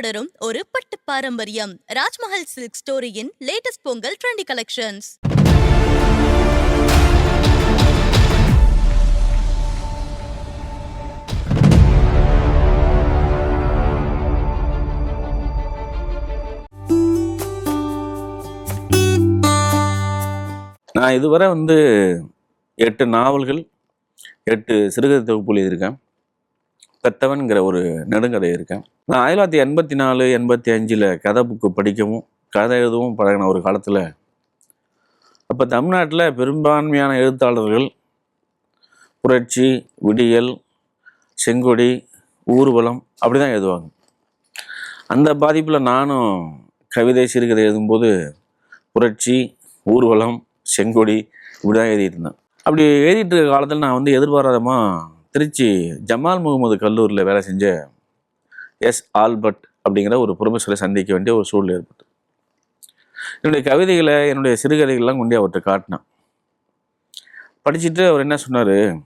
தொடரும் ஒரு பட்டு பாரம்பரியம் ராஜ்மஹல் சில்க் ஸ்டோரியின் லேட்டஸ்ட் பொங்கல் ட்ரெண்டி கலெக்ஷன்ஸ் நான் இதுவரை வந்து எட்டு நாவல்கள் எட்டு சிறுகதை தொகுப்பு எழுதியிருக்கேன். பெத்தவன்கிற ஒரு நெடுங்கதை இருக்கேன். நான் ஆயிரத்தி தொள்ளாயிரத்தி எண்பத்தி நாலு எண்பத்தி அஞ்சில் கதை புக்கு படிக்கவும் கதை எழுதவும் பழகின ஒரு காலத்தில் அப்போ தமிழ்நாட்டில் பெரும்பான்மையான எழுத்தாளர்கள் புரட்சி விடியல் செங்கொடி ஊர்வலம் அப்படி தான் எழுதுவாங்க. அந்த பாதிப்பில் நானும் கவிதை சிறுகதை எழுதும்போது புரட்சி ஊர்வலம் செங்கொடி இப்படி தான் எழுதிட்டு இருந்தேன். அப்படி எழுதிட்டு இருக்க காலத்தில் நான் வந்து எதிர்பாராதமாக திருச்சி ஜமால் முகமது கல்லூரியில் வேலை செஞ்ச எஸ் ஆல்பர்ட் அப்படிங்கிற ஒரு ப்ரொஃபஸரை சந்திக்க வேண்டிய ஒரு சூழ்நிலை ஏற்பட்டு என்னுடைய கவிதைகளை என்னுடைய சிறுகதைகள்லாம் கொண்டு அவர்கிட்ட காட்டினேன். படிச்சுட்டு அவர் என்ன சொன்னார்?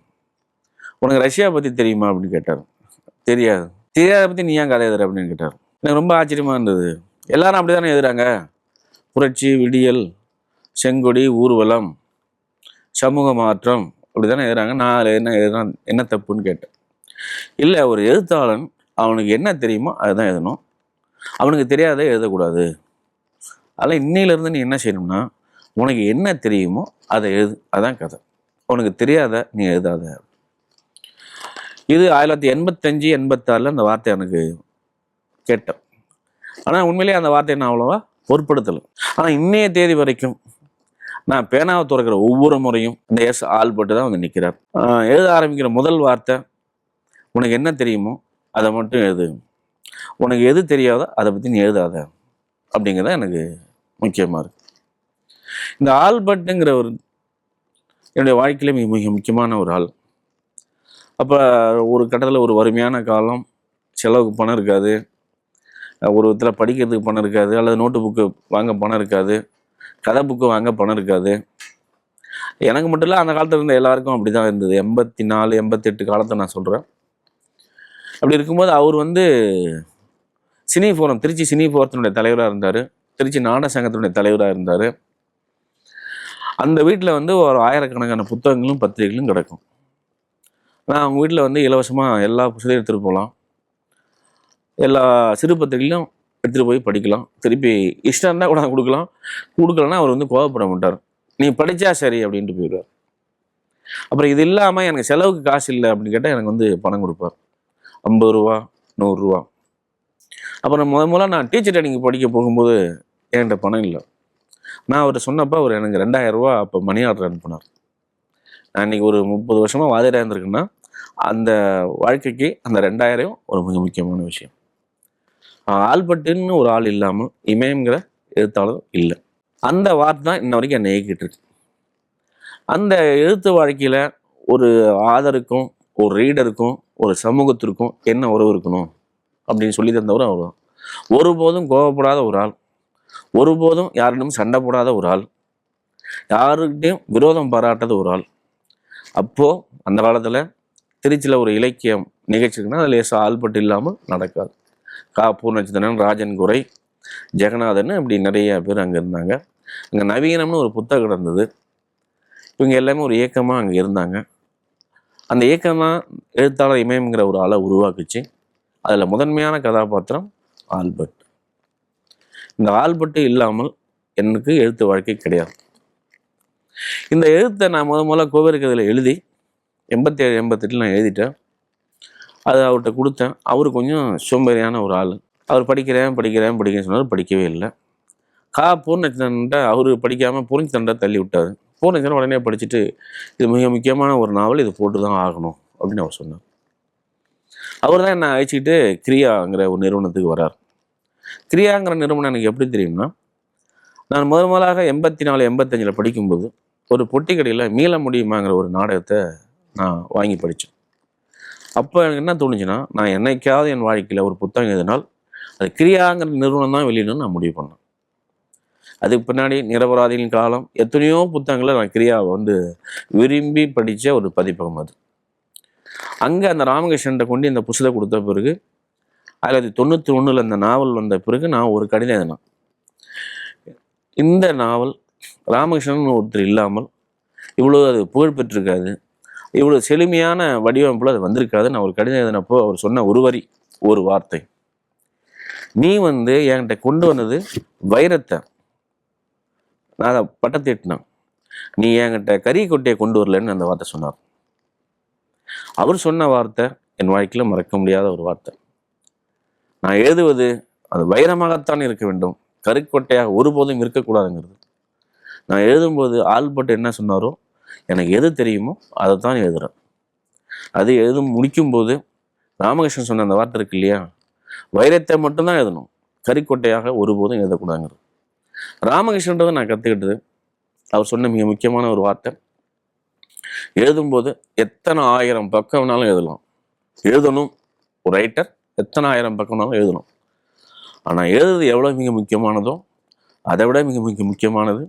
உனக்கு ரஷ்யா பற்றி தெரியுமா? அப்படின்னு கேட்டார். தெரியாது. தெரியாத பற்றி நீ ஏன் கதை எழுதுற? அப்படின்னு கேட்டார். எனக்கு ரொம்ப ஆச்சரியமாக இருந்தது. எல்லாரும் அப்படி தானே எழுதுறாங்க? புரட்சி விடியல் செங்கொடி ஊர்வலம் சமூக மாற்றம் அப்படி தானே எழுதுறாங்க? நான் அதில் என்ன எழுதுறேன் என்ன தப்புன்னு கேட்டேன். இல்லை ஒரு எழுத்தாளன் அவனுக்கு என்ன தெரியுமோ அதுதான் எழுதணும். அவனுக்கு தெரியாத எழுதக்கூடாது. அதனால் இன்னையிலேருந்து நீ என்ன செய்யணும்னா உனக்கு என்ன தெரியுமோ அதை எழுது. அதான் கதை. உனக்கு தெரியாத நீ எழுதாத. இது ஆயிரத்தி தொள்ளாயிரத்தி எண்பத்தஞ்சு எண்பத்தாறில் அந்த வார்த்தை எனக்கு கேட்டேன். ஆனால் உண்மையிலேயே அந்த வார்த்தையை நான் அவ்வளோவா? பொருட்படுத்தலை. ஆனால் இன்னைய தேதி வரைக்கும் நான் பேனாவை துறக்கிற ஒவ்வொரு முறையும் இந்த எஸ் ஆள்பட்டு தான் வந்து நிற்கிறார் எழுத ஆரம்பிக்கிற முதல் வார்த்தை உனக்கு என்ன தெரியுமோ அதை மட்டும் எழுது உனக்கு எது தெரியாதோ அதை பற்றி நீ எழுதாத. அப்படிங்கிறது எனக்கு முக்கியமாக இருக்கு. இந்த ஆல்பர்ட்டுங்கிற ஒரு என்னுடைய வாழ்க்கையில மிக மிக முக்கியமான ஒரு ஆள். அப்போ ஒரு கட்டத்தில் ஒரு வறுமையான காலம் செலவுக்கு பணம் இருக்காது. ஒரு விதத்தில் படிக்கிறதுக்கு பணம் இருக்காது அல்லது நோட்டு புக்கு வாங்க பணம் இருக்காது கதை புக்கு வாங்க பணம் இருக்காது. எனக்கு மட்டும் இல்லை அந்த காலத்தில் இருந்த எல்லாருக்கும் அப்படி தான் இருந்தது. எண்பத்தி நாலு எண்பத்தெட்டு காலத்தை நான் சொல்கிறேன் அப்படி இருக்கும்போது அவர் வந்து சினி ஃபோரம் திருச்சி சினி ஃபோரத்தினுடைய தலைவராக இருந்தார். திருச்சி நாடக சங்கத்தினுடைய தலைவராக இருந்தார். அந்த வீட்டில் வந்து ஒரு ஆயிரக்கணக்கான புத்தகங்களும் பத்திரிகைகளும் கிடக்கும். நான் அவங்க வீட்டில் வந்து இலவசமாக எல்லா புத்தகம் எடுத்துகிட்டு போகலாம். எல்லா சிறு பத்திரிகையிலும் எடுத்துகிட்டு போய் படிக்கலாம். திருப்பி இஷ்டம் இருந்தால் கூட கொடுக்கலாம். கொடுக்கலன்னா அவர் வந்து கோவப்பட மாட்டார். நீ படித்தா சரி அப்படின்ட்டு போயிடுவார். அப்புறம் இது இல்லாமல் எனக்கு செலவுக்கு காசு இல்லை அப்படின்னு கேட்டால் எனக்கு வந்து பணம் கொடுப்பார். ஐம்பது ரூபா நூறுரூவா அப்புறம் முத முதல்ல நான் டீச்சர் ட்ரைனிங் படிக்க போகும்போது என்கிட்ட பணம் இல்லை. நான் அவர் சொன்னப்போ அவர் எனக்கு ரெண்டாயிரம் ரூபா அப்போ மணி ஆர்டர் அனுப்புனார். நான் இன்னைக்கு ஒரு முப்பது வருஷமாக வாதியாக இருந்திருக்குன்னா அந்த வாழ்க்கைக்கு அந்த ரெண்டாயிரம் ஒரு மிக முக்கியமான விஷயம். ஆல்பர்ட்டுன்னு ஒரு ஆள் இல்லாமல் இமயம்ங்கிற எழுத்தாளர் இல்லை. அந்த வார்த்தை தான் இன்ன வரைக்கும் என்னை இயக்கிட்டு இருக்கு. அந்த எழுத்து வாழ்க்கையில் ஒரு ஆதருக்கும் ஒரு ரீடருக்கும் ஒரு சமூகத்திற்கும் என்ன உறவு இருக்கணும்? அப்படின்னு சொல்லி தந்தவர் அவர். ஒருபோதும் கோவப்படாத ஒரு ஆள். ஒருபோதும் யாரிடம் சண்டை போடாத ஒரு ஆள். யாருக்கிட்டையும் விரோதம் பாராட்டாத ஒரு ஆள். அப்போது அந்த காலத்தில் திருச்சியில் ஒரு இலக்கியம் நிகழ்ச்சிக்குன்னா அதில் ஆள்பட்டு இல்லாமல் நடக்காது. கா பூர்ணச்சந்திரன் ராஜன் குறை ஜெகநாதன் இப்படி நிறைய பேர் அங்கே இருந்தாங்க. அங்கே நவீனம்னு ஒரு புத்தகம் இருந்தது இவங்க எல்லாமே ஒரு இயக்கமாக அங்கே இருந்தாங்க. அந்த இயக்கம் தான் எழுத்தாளர் இமயம்ங்கிற ஒரு ஆளை உருவாக்குச்சு. அதில் முதன்மையான கதாபாத்திரம் ஆல்பர்ட். இந்த ஆல்பர்ட் இல்லாமல் எனக்கு எழுத்து வாழ்க்கை கிடையாது. இந்த எழுத்தை நான் முத முதல்ல கோவில் கதையில் எழுதி எண்பத்தி ஏழு எண்பத்தெட்டில் நான் எழுதிட்டேன். அது அவர்கிட்ட கொடுத்தேன். அவர் கொஞ்சம் சோம்பேறியான ஒரு ஆள். அவர் படிக்கிறேன் படிக்கிறேன் படிக்கிறேன்னு சொன்னார் படிக்கவே இல்லை. கா. பூர்ணச்சந்திரன்ட்ட அவர் படிக்காமல் பூர்ணச்சந்திரன் தள்ளி விட்டார். பூர்ணச்சந்திரன் உடனே படிச்சுட்டு இது மிக முக்கியமான ஒரு நாவல் இது போட்டு தான் ஆகணும் அப்படின்னு அவர் சொன்னார். அவர் தான் என்னை அழைச்சிக்கிட்டு கிரியாங்கிற ஒரு நிறுவனத்துக்கு வரார் கிரியாங்கிற நிறுவனம் எனக்கு எப்படி தெரியும்னா நான் முதல் முதலாக எண்பத்தி நாலு எண்பத்தஞ்சில் படிக்கும்போது ஒரு பொட்டி கடையில் மீள முடியுமாங்கிற ஒரு நாடகத்தை நான் வாங்கி படித்தேன். அப்போ எனக்கு என்ன தோணுச்சுன்னா நான் என்னைக்காவது என் வாழ்க்கையில் ஒரு புத்தகம் எழுதினால் அது கிரியாங்கிற நிறுவனம் தான் வெளியிடணும்னு நான் முடிவு பண்ணேன். அதுக்கு பின்னாடி நிரபராதிகளின் காலம் எத்தனையோ புத்தகங்களை நான் கிரியா வந்து விரும்பி படித்த ஒரு பதிப்பகம் அது. அங்கே அந்த ராமகிருஷ்ணன்ட்ட கொண்டு இந்த புஸ்தகம் கொடுத்த பிறகு ஆயிரத்தி தொண்ணூற்றி ஒன்றில் இந்த நாவல் வந்த பிறகு நான் ஒரு கடிதம் எழுதினேன். இந்த நாவல் ராமகிருஷ்ணன் ஒருத்தர் இல்லாமல் இவ்வளோ அது புகழ் பெற்றிருக்காது இவ்வளோ செழுமையான வடிவமைப்பில் அது வந்திருக்காது. நான் ஒரு கடிதம் எழுதினப்போ அவர் சொன்ன ஒரு வரி ஒரு வார்த்தை. நீ வந்து என்கிட்ட கொண்டு வந்தது வைரத்தை. நான் அதை பட்டத்திட்டினேன் நீ என்கிட்ட கறி கொட்டையை கொண்டு வரலன்னு அந்த வார்த்தை சொன்னார். அவர் சொன்ன வார்த்தை என் வாழ்க்கையில் மறக்க முடியாத ஒரு வார்த்தை. நான் எழுதுவது அது வைரமாகத்தான் இருக்க வேண்டும். கருக்கொட்டையாக ஒருபோதும் இருக்கக்கூடாதுங்கிறது. நான் எழுதும்போது ஆல்பர்ட் என்ன சொன்னாரோ எனக்கு எது தெரியுமோ அதை தான் எழுதுறேன். அது எழுதும் முடிக்கும்போது ராமகிருஷ்ணன் சொன்ன அந்த வார்த்தை இருக்கு இல்லையா? வைரத்தை மட்டும்தான் எழுதணும். கறிக்கொட்டையாக ஒருபோதும் எழுதக்கூடாதுங்கிறது. ராமகிருஷ்ணன்றதை நான் கற்றுக்கிட்டது அவர் சொன்ன மிக முக்கியமான ஒரு வார்த்தை. எழுதும்போது எத்தனை ஆயிரம் பக்கம் வேணாலும் எழுதலாம். எழுதணும் ஒரு ரைட்டர் எத்தனை ஆயிரம் பக்கம் வேணாலும் எழுதணும். ஆனால் எழுதுறது எவ்வளோ மிக முக்கியமானதோ அதை விட மிக மிக முக்கியமானது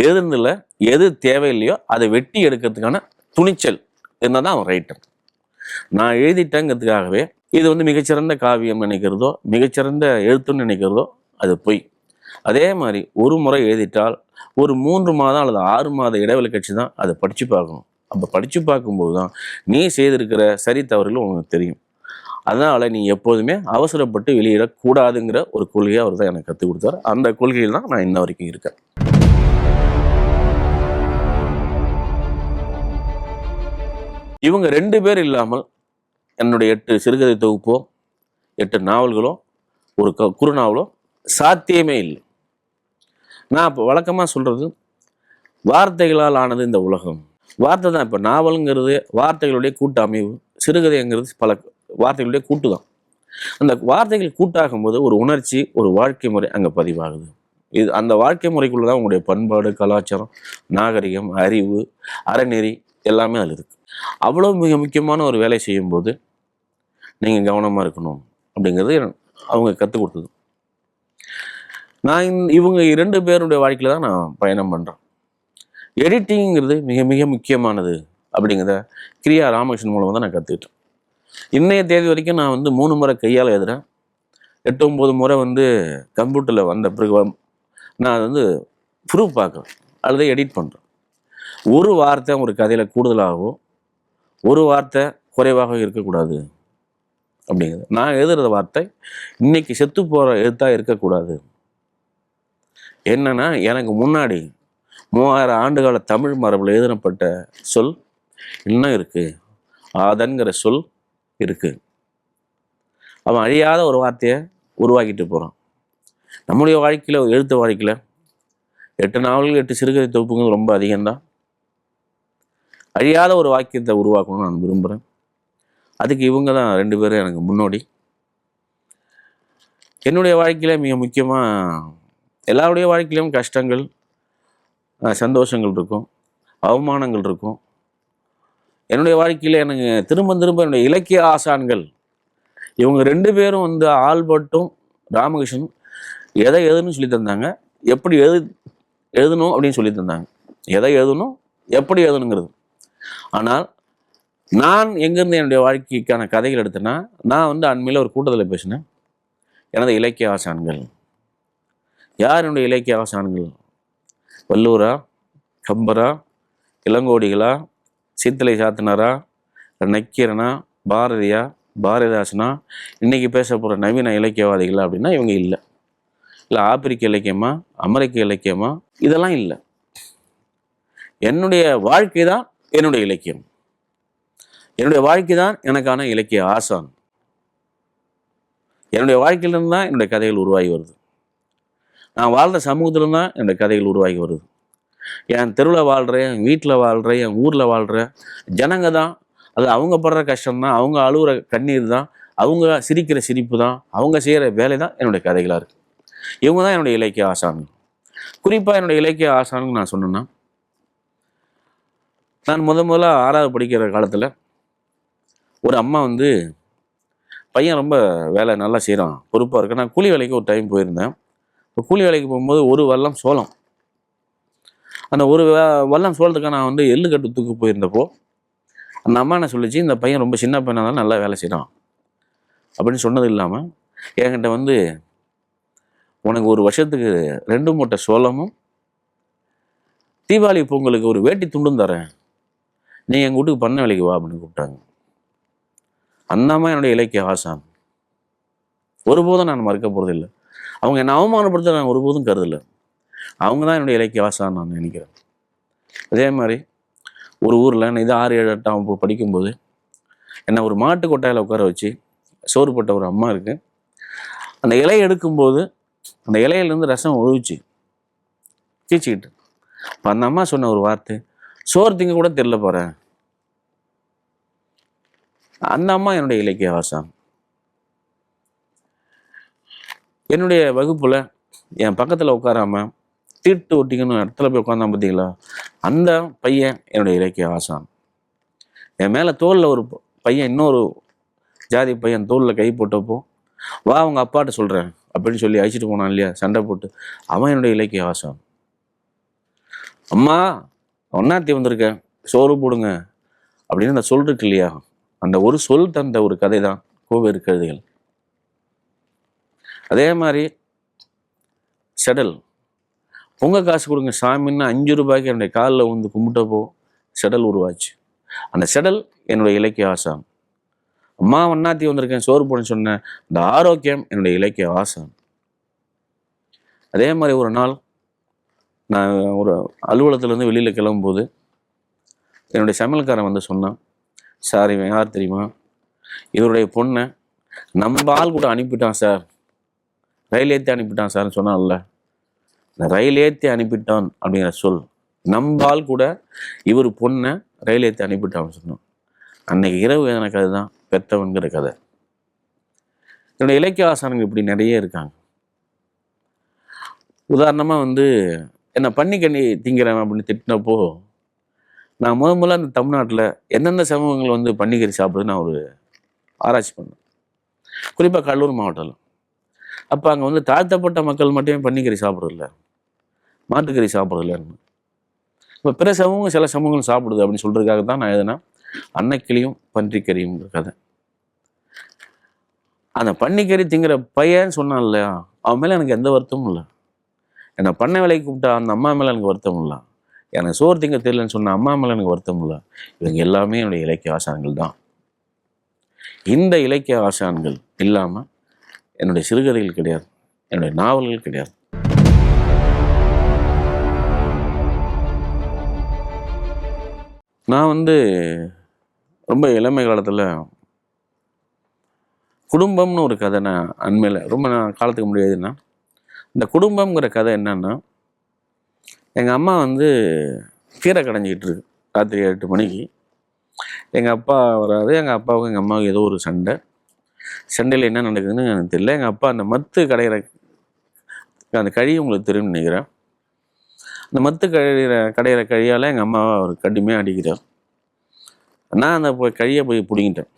எழுதுனதில் எது தேவையில்லையோ அதை வெட்டி எடுக்கிறதுக்கான துணிச்சல் இருந்தால் தான் அவன் ரைட்டர் நான் எழுதிட்டேங்கிறதுக்காகவே இது வந்து மிகச்சிறந்த காவியம் நினைக்கிறதோ மிகச்சிறந்த எழுத்துன்னு நினைக்கிறதோ அது பொய். அதே மாதிரி ஒரு முறை எழுதிட்டால் ஒரு மூன்று மாதம் அல்லது ஆறு மாத இடைவெளி கட்சி தான் அதை படித்து பார்க்கணும். அப்போ படித்து பார்க்கும்போது தான் நீ செய்திருக்கிற சரி தவறுகள் உனக்கு தெரியும். அதனால் நீ எப்போதுமே அவசரப்பட்டு வெளியிடக்கூடாதுங்கிற ஒரு கொள்கையை அவர் தான் எனக்கு கற்றுக் கொடுத்தாரு. அந்த கொள்கையில் தான் நான் இன்ன வரைக்கும் இருக்கேன். இவங்க ரெண்டு பேர் இல்லாமல் என்னுடைய எட்டு சிறுகதை தொகுப்போ எட்டு நாவல்களோ ஒரு க குறுநாவலோ சாத்தியமே இல்லை. நான் இப்போ வழக்கமாக சொல்கிறது வார்த்தைகளால் ஆனது இந்த உலகம். வார்த்தை தான் இப்போ நாவலுங்கிறது வார்த்தைகளுடைய கூட்டு அமைவு சிறுகதைங்கிறது பல வார்த்தைகளுடைய கூட்டு தான் அந்த வார்த்தைகள் கூட்டாகும்போது ஒரு உணர்ச்சி ஒரு வாழ்க்கை முறை அங்கே பதிவாகுது. இது அந்த வாழ்க்கை முறைக்குள்ள தான் உங்களுடைய பண்பாடு கலாச்சாரம் நாகரிகம் அறிவு அறநெறி எல்லாமே அதில் இருக்குது அவ்வளோ மிக முக்கியமான ஒரு வேலை செய்யும்போது நீங்கள் கவனமாக இருக்கணும் அப்படிங்கிறது அவங்க கற்றுக் கொடுத்தது. நான் இந் இவங்க இரண்டு பேருடைய வாழ்க்கையில் தான் நான் பயணம் பண்ணுறேன் எடிட்டிங்கிறது மிக மிக முக்கியமானது அப்படிங்கிறத கிரியா ராமகிருஷ்ணன் மூலமாக தான் நான் கற்றுக்கிட்டேன் இன்றைய தேதி வரைக்கும் நான் வந்து மூணு முறை கையால் எழுதுறேன். எட்டு ஒம்பது முறை வந்து கம்ப்யூட்டரில் வந்த பிறகு நான் அதை வந்து ப்ரூஃப் பார்க்குறேன். அல்லது எடிட் பண்ணுறேன் ஒரு வார்த்தை ஒரு கதையில் கூடுதலாகவோ ஒரு வார்த்தை குறைவாக இருக்கக்கூடாது அப்படிங்கிறது. நான் எழுதுகிற வார்த்தை இன்றைக்கி செத்து போகிற எழுத்தாக இருக்கக்கூடாது. என்னன்னா எனக்கு முன்னாடி மூவாயிரம் ஆண்டுகால தமிழ் மரபில் எழுதப்பட்ட சொல் இன்னும் இருக்கு. ஆதன்கிற சொல் இருக்கு. அவன் அழியாத ஒரு வார்த்தையை உருவாக்கிட்டு போகிறான் நம்முடைய வாழ்க்கையில் எழுத்து வாழ்க்கையில் எட்டு நாவல்கள் எட்டு சிறுகதை தொகுப்புங்கிறது ரொம்ப அதிகம்தான். அழியாத ஒரு வாக்கியத்தை உருவாக்கணும்னு நான் விரும்புகிறேன் அதுக்கு இவங்க தான் ரெண்டு பேரும் எனக்கு முன்னோடி. என்னுடைய வாழ்க்கையில் மிக முக்கியமாக எல்லாருடைய வாழ்க்கையிலும் கஷ்டங்கள் சந்தோஷங்கள் இருக்கும் அவமானங்கள் இருக்கும். என்னுடைய வாழ்க்கையில் எனக்கு திரும்ப திரும்ப என்னுடைய இலக்கிய ஆசான்கள் இவங்க ரெண்டு பேரும் வந்து ஆல்பர்ட்டும் ராமகிருஷ்ணன் எதை எழுதணும்னு சொல்லி தந்தாங்க எப்படி எழுது எழுதணும் அப்படின்னு சொல்லி தந்தாங்க. எதை எழுதணும் எப்படி எழுதணுங்கிறது. ஆனால் நான் எங்கேருந்து என்னுடைய வாழ்க்கைக்கான கதைகள் எடுத்தேன்னா நான் வந்து அண்மையில் ஒரு கூட்டத்தில் பேசினேன். எனது இலக்கிய ஆசான்கள். யார் என்னுடைய இலக்கிய ஆசான்கள்? வல்லூரா? கம்பரா? இளங்கோடிகளா? சீத்தலை சாத்தனாரா? நக்கீரனா? பாரதியா? பாரதிதாசனா? இன்னைக்கு பேச போகிற நவீன இலக்கியவாதிகளா அப்படின்னா இவங்க இல்லை. இல்லை ஆப்பிரிக்க இலக்கியமா? அமெரிக்க இலக்கியமா? இதெல்லாம் இல்லை. என்னுடைய வாழ்க்கை தான் என்னுடைய இலக்கியம். என்னுடைய வாழ்க்கை தான் எனக்கான இலக்கிய ஆசான். என்னுடைய வாழ்க்கையிலிருந்து தான் என்னுடைய கதைகள் உருவாகி வருது. நான் வாழ்ந்த சமூகத்தில் தான் என்னுடைய கதைகள் உருவாகி வருது. என் தெருவில் வாழ்கிறேன் என் வீட்டில் வாழ்கிறேன் என் ஊரில் வாழ்கிறேன் ஜனங்க தான். அது அவங்க படுற கஷ்டம் தான். அவங்க அழுகிற கண்ணீர் தான். அவங்க சிரிக்கிற சிரிப்பு தான். அவங்க செய்கிற வேலை தான் என்னுடைய கதைகளாக இருக்குது இவங்க தான் என்னுடைய இலக்கிய ஆசான்கள். குறிப்பாக என்னுடைய இலக்கிய ஆசானுங்க நான் சொன்னேன்னா நான் முத முதல்ல ஆறாவது படிக்கிற காலத்தில் ஒரு அம்மா வந்து பையன் ரொம்ப வேலை நல்லா செய்கிறான் பொறுப்பாக இருக்கு நான் கூலி வேலைக்கு ஒரு டைம் போயிருந்தேன். இப்போ கூலி வேலைக்கு போகும்போது ஒரு வல்லம் சோளம். அந்த ஒரு வல்லம் சோளத்துக்காக நான் வந்து எள்ளு கட்டு தூக்கு போயிருந்தப்போ அந்த அம்மா என்ன சொல்லிச்சு இந்த பையன் ரொம்ப சின்ன பையனாக நல்லா வேலை செய்கிறான் அப்படின்னு சொன்னது இல்லாமல் என்கிட்ட வந்து உனக்கு ஒரு வருஷத்துக்கு ரெண்டு மூட்டை சோளமும் தீபாவளி பொங்கலுக்கு ஒரு வேட்டி துண்டும் தரேன். நீ எங்கள் வீட்டுக்கு பண்ண வேலைக்கு வா அப்படின்னு கூப்பிட்டாங்க. அந்த அம்மா என்னுடைய இலக்கிய ஆசான். ஒருபோதும் நான் மறுக்க போகிறதில்லை அவங்க என்னை அவமானப்படுத்த நான் ஒருபோதும் கருதலை. அவங்க தான் என்னுடைய இலக்கிய வாசகம் நான் நினைக்கிறேன். அதே மாதிரி ஒரு ஊரில் நான் இது ஆறு ஏழு எட்டாம் படிக்கும்போது என்னை ஒரு மாட்டு கொட்டாயில் உட்கார வச்சு சோறு போட்ட ஒரு அம்மா இருக்கு. அந்த இலையை எடுக்கும்போது அந்த இலையிலேருந்து ரசம் ஒழுவிச்சு கீச்சிக்கிட்டு. இப்போ அந்த அம்மா சொன்ன ஒரு வார்த்தை சோறு திங்க கூட தெரில போகிறேன் அந்த அம்மா என்னுடைய இலக்கிய வாசம் என்னுடைய வகுப்புல என் பக்கத்துல உட்காராம தீட்டு ஒட்டிக்கணும் இடத்துல போய் உட்காந்தான் பார்த்தீங்களா அந்த பையன் என்னுடைய இலக்கிய ஆசான். என் மேல தோல்ல ஒரு பையன் இன்னொரு ஜாதி பையன் தோல்ல கை போட்டப்போ வா அவங்க அப்பாட்ட சொல்றேன் அப்படின்னு சொல்லி அழைச்சிட்டு போனான் இல்லையா? சண்டை போட்டு. அவன் என்னுடைய இலக்கிய ஆசான். அம்மா ஒன்னாத்தி வந்திருக்கேன் சோறு போடுங்க அப்படின்னு அந்த சொல் இருக்கு இல்லையா? அந்த ஒரு சொல் தந்த ஒரு கதை தான் கோவேறு கழுதைகள் அதே மாதிரி செடல். பொங்க காசு கொடுங்க சாமின்னு அஞ்சு ரூபாய்க்கு என்னுடைய காலில் வந்து கும்பிட்டப்போ செடல் உருவாச்சு. அந்த செடல் என்னுடைய இலக்கிய ஆசான். அம்மா ஒன்னாத்தி வந்திருக்கேன் சோறு போடுன்னு சொன்னேன் இந்த ஆரோக்கியம் என்னுடைய இலக்கிய ஆசான். அதே மாதிரி ஒரு நாள் நான் ஒரு அலுவலகத்துலேருந்து வெளியில் கிளம்பும்போது என்னுடைய சமையல்காரன் வந்து சொன்னான் சார் இவன் யார் தெரியுமா? இவருடைய பொண்ணை நம்ம ஆள் கூட அனுப்பிட்டான் சார். ரயில் ஏற்றி அனுப்பிட்டான் சார்னு சொன்னான்ல. இந்த ரயில் ஏற்றி அனுப்பிட்டான் அப்படிங்கிற சொல் நம்பால் கூட இவர் பொண்ணை ரயில் ஏற்றி அனுப்பிட்டான்னு சொன்னான். அன்னைக்கு இரவு வேதன கதை தான் பெத்தவன்கிற கதை. என்னுடைய இலக்கிய ஆசானங்கள் இப்படி நிறைய இருக்காங்க. உதாரணமாக வந்து என்ன பண்ணிக்கண்ணி திங்கிறேன் அப்படின்னு திட்டினப்போ நான் முத முதல்ல அந்த தமிழ்நாட்டில் எந்தெந்த சமூகங்கள் வந்து பன்னிக்கறி சாப்பிடுது நான் ஒரு ஆராய்ச்சி பண்ணேன். குறிப்பாக கடலூர் மாவட்டத்தில் அப்போ அங்கே வந்து தாழ்த்தப்பட்ட மக்கள் மட்டுமே பன்னிக்கறி சாப்பிட்றதில்ல. மாட்டுக்கறி சாப்பிட்றதில்லன்னு இப்போ பிற சமூகம் சில சமூகங்கள் சாப்பிடுது அப்படின்னு சொல்கிறதுக்காக தான் நான் எதுனா அன்னைக்கிளியும் பன்றிக்கறியும் கதை. அந்த பன்னிக்கறி திங்கிற பையன் சொன்னான் இல்லையா? அவன் மேலே எனக்கு எந்த வருத்தமும் இல்லை. என்னை பண்ணை வேலைக்கு கூப்பிட்டா அந்த அம்மா மேலே எனக்கு வருத்தம் இல்லை. எனக்கு சோறு திங்க தெரியலன்னு சொன்ன அம்மா மேலே எனக்கு வருத்தம் இல்லை. இவங்க எல்லாமே என்னுடைய இலக்கிய ஆசான்கள் தான். இந்த இலக்கிய ஆசான்கள் இல்லாமல் என்னுடைய சிறுகதைகள் கிடையாது. என்னுடைய நாவல்கள் கிடையாது. நான் வந்து ரொம்ப இளமை காலத்தில் குடும்பம்னு ஒரு கதை நான் அண்மையில் ரொம்ப நான் காலத்துக்கு முடியாதுன்னா இந்த குடும்பம்ங்கிற கதை என்னன்னா எங்கள் அம்மா வந்து கீரை கடைஞ்சிக்கிட்டு இருக்கு. ராத்திரி எட்டு மணிக்கு. எங்கள் அப்பா வராது எங்கள் அப்பாவுக்கும் எங்கள் அம்மாவுக்கும் ஏதோ ஒரு சண்டை. சண்டையில் என்ன நடக்குதுன்னு எனக்கு தெரியல. எங்கள் அப்பா அந்த மத்து கடையிற அந்த கழி உங்களுக்கு தெரியும்னு நினைக்கிறேன். அந்த மத்து கழிகிற கடையிற கழியால் எங்கள் அம்மாவை அவர் கடுமையாக அடிக்கிறார். நான் அந்த போய் கழியை போய் பிடுங்கிட்டேன்.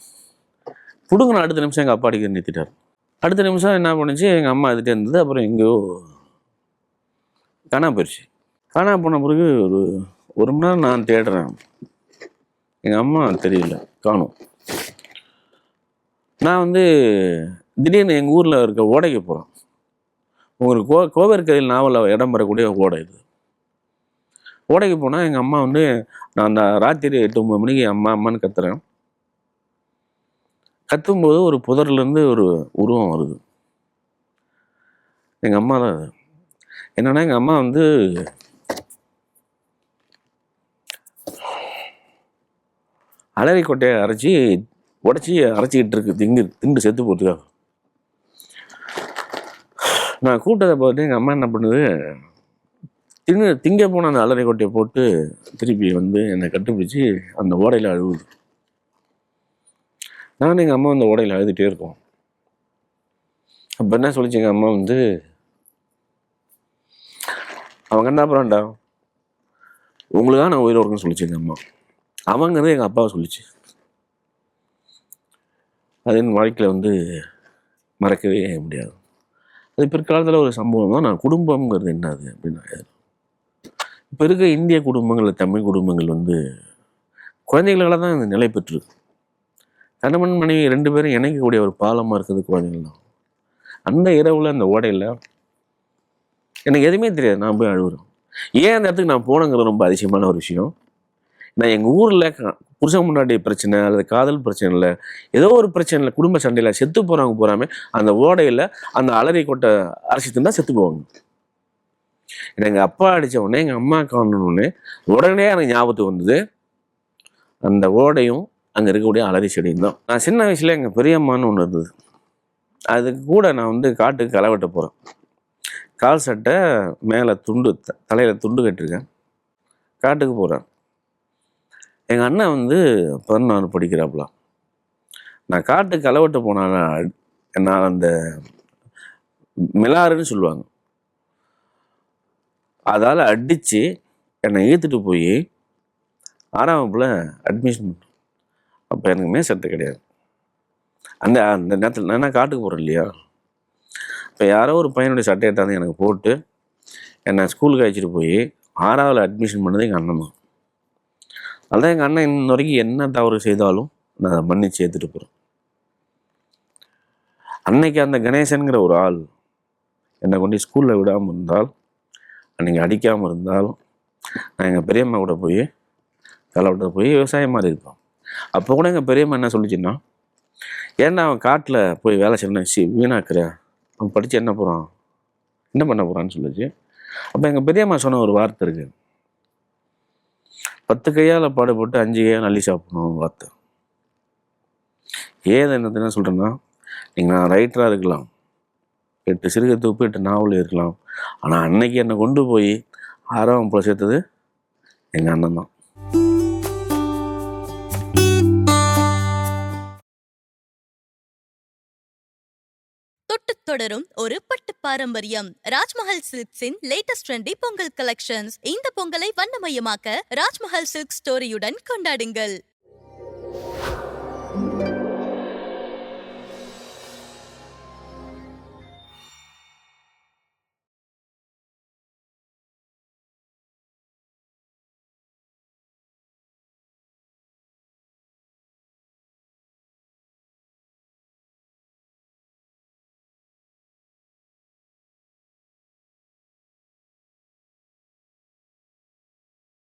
பிடுங்கின அடுத்த நிமிஷம் எங்கள் அப்பா அடிக்க நிறுத்திட்டார். அடுத்த நிமிஷம் என்ன பண்ணுச்சு? எங்கள் அம்மா அதுகிட்டே இருந்தது. அப்புறம் எங்கேயோ காணா போயிடுச்சு காணா போன பிறகு ஒரு ஒரு மணி நேரம் நான் தேடுறேன். எங்கள் அம்மா தெரியல. காணும். நான் வந்து திடீர்னு எங்கள் ஊரில் இருக்க ஓடைக்கு போகிறோம் உங்களுக்கு கோ கோவேற்கரையில் நாவலில் இடம் பெறக்கூடிய ஓடை இது. ஓடைக்கு போனால் எங்கள் அம்மா வந்து நான் அந்த ராத்திரி எட்டு ஒம்பது மணிக்கு அம்மா அம்மான்னு கத்துறேன். கத்தும்போது ஒரு புதர்லேருந்து ஒரு உருவம் வருது. எங்கள் அம்மா தான் அது. என்னென்னா எங்கள் அம்மா வந்து அலரி கொட்டையை அரைச்சி உடச்சி அரைச்சிக்கிட்டு இருக்கு. திங்கு திண்டு செத்து போகிறதுக்காக நான் கூட்டத்தை பார்த்துட்டு எங்கள் அம்மா என்ன பண்ணுது? திங்க திங்க போன அந்த அலறை கொட்டையை போட்டு திருப்பி வந்து என்னை கட்டுப்பிடிச்சு அந்த ஓடையில் அழுகுது நானும் எங்கள் அம்மா அந்த ஓடையில் அழுதுகிட்டே இருக்கோம். அப்போ என்ன சொல்லிச்சு எங்கள் அம்மா வந்து? அவங்க என்ன அப்புறம்டா? உங்களுக்காக நான் உயிரோடு இருக்கேன்னு சொல்லிச்சு எங்கள் அம்மா. அவங்கிறது எங்கள் அப்பாவை சொல்லிச்சு. அது என் வாழ்க்கையில் வந்து மறக்கவே முடியாது. அது பிற்காலத்தில் ஒரு சம்பவம் தான். நான் குடும்பம்ங்கிறது என்னது அப்படின்னு இப்போ இருக்க இந்திய குடும்பங்கள் தமிழ் குடும்பங்கள் வந்து குழந்தைகளால் தான் இந்த நிலை பெற்றிருக்கு. கணவன் மனைவி ரெண்டு பேரும் இணைக்கக்கூடிய ஒரு பாலமாக இருக்குது குழந்தைகள் தான். அந்த இரவில் அந்த ஓடையில் எனக்கு எதுவுமே தெரியாது. நான் போய் அழுகுறேன் ஏன் அந்த இடத்துக்கு நான் போனங்கிறது ரொம்ப அதிசயமான ஒரு விஷயம். நான் எங்கள் ஊரில் புருஷன் முன்னாடி பிரச்சனை அல்லது காதல் பிரச்சனை இல்லை ஏதோ ஒரு பிரச்சனை இல்லை குடும்ப சண்டையில் செத்து போகிறவங்க போகிறாமே அந்த ஓடையில் அந்த அலறி கொட்டை அரைச்சி தின்னா செத்து போவாங்க. எங்கள் அப்பா அடித்த உடனே எங்கள் அம்மா காணணுன்னே உடனே எனக்கு ஞாபகத்துக்கு வந்தது அந்த ஓடையும் அங்கே இருக்கக்கூடிய அலரி செடியும் தான். நான் சின்ன வயசில் எங்கள் பெரியம்மான்னு ஒன்று இருந்தது. அதுக்கு கூட நான் வந்து காட்டுக்கு களை வெட்ட போகிறேன் கால் சட்டை மேலே துண்டு தலையில் துண்டு கட்டிருக்கேன். காட்டுக்கு போகிறேன் எங்கள் அண்ணன் வந்து பதினாறு படிக்கிறாப்புல நான் காட்டுக்கு களை போனால் போனால என்னால் அந்த மிலாறுன்னு சொல்லுவாங்க. அதால் அடித்து என்னை ஈர்த்துட்டு போய் ஆறாம் வகுப்பில் அட்மிஷன் அப்போ எனக்கு மே சட்டை கிடையாது. அந்த அந்த நேரத்தில் நான் காட்டுக்கு போகிறேன் இல்லையா? இப்போ யாரோ ஒரு பையனுடைய சட்டை எடுத்தாந்து எனக்கு போட்டு என்னை ஸ்கூலுக்கு அழைச்சிட்டு போய் ஆறாவில் அட்மிஷன் பண்ணது எங்கள் அண்ணன் தான். அதான் எங்கள் அண்ணன் இன்ன வரைக்கும் என்ன தவறு செய்தாலும் நான் அதை மன்னிச்சு ஏற்றுட்டு போகிறேன் அன்னைக்கு அந்த கணேசன்கிற ஒரு ஆள் என்னை கொண்டு ஸ்கூலில் விடாமல் இருந்தால் அன்னைக்கு அடிக்காமல் இருந்தால் நான் எங்கள் பெரியம்மா கூட போய் தலைவிட்ட போய் விவசாயம் மாதிரி இருப்பான். அப்போ கூட எங்கள் பெரியம்மா என்ன சொல்லிச்சுன்னா ஏன்னா அவன் காட்டில் போய் வேலை செய்யணும் சி வீணாக்குற? அவன் படித்து என்ன போகிறான் என்ன பண்ண போகிறான்னு சொல்லுச்சு. அப்போ எங்கள் பெரியம்மா சொன்ன ஒரு வார்த்தை இருக்குது பத்து கையால் பாடுபட்டு அஞ்சு கையால் அள்ளி சாப்பிடணும் வார்த்தை. ஏது என்னதுன்னு சொல்கிறேன்னா நீங்கள் நான் ரைட்டராக இருக்கலாம். எட்டு சிறுகை தொப்பு எட்டு நாவல் இருக்கலாம். ஆனால் அன்னைக்கு என்னை கொண்டு போய் ஆறாம் போல சேர்த்தது எங்கள் அண்ணன் தான். தொடரும் பாரம்பரியம். ராஜ்மஹல் சில்க்ஸின் லேட்டஸ்ட் ட்ரெண்டி பொங்கல் கலெக்ஷன்ஸ் இந்த பொங்கலை வண்ணமயமாக்க ராஜ்மஹல் சில்க் ஸ்டோரியுடன் கொண்டாடுங்கள்.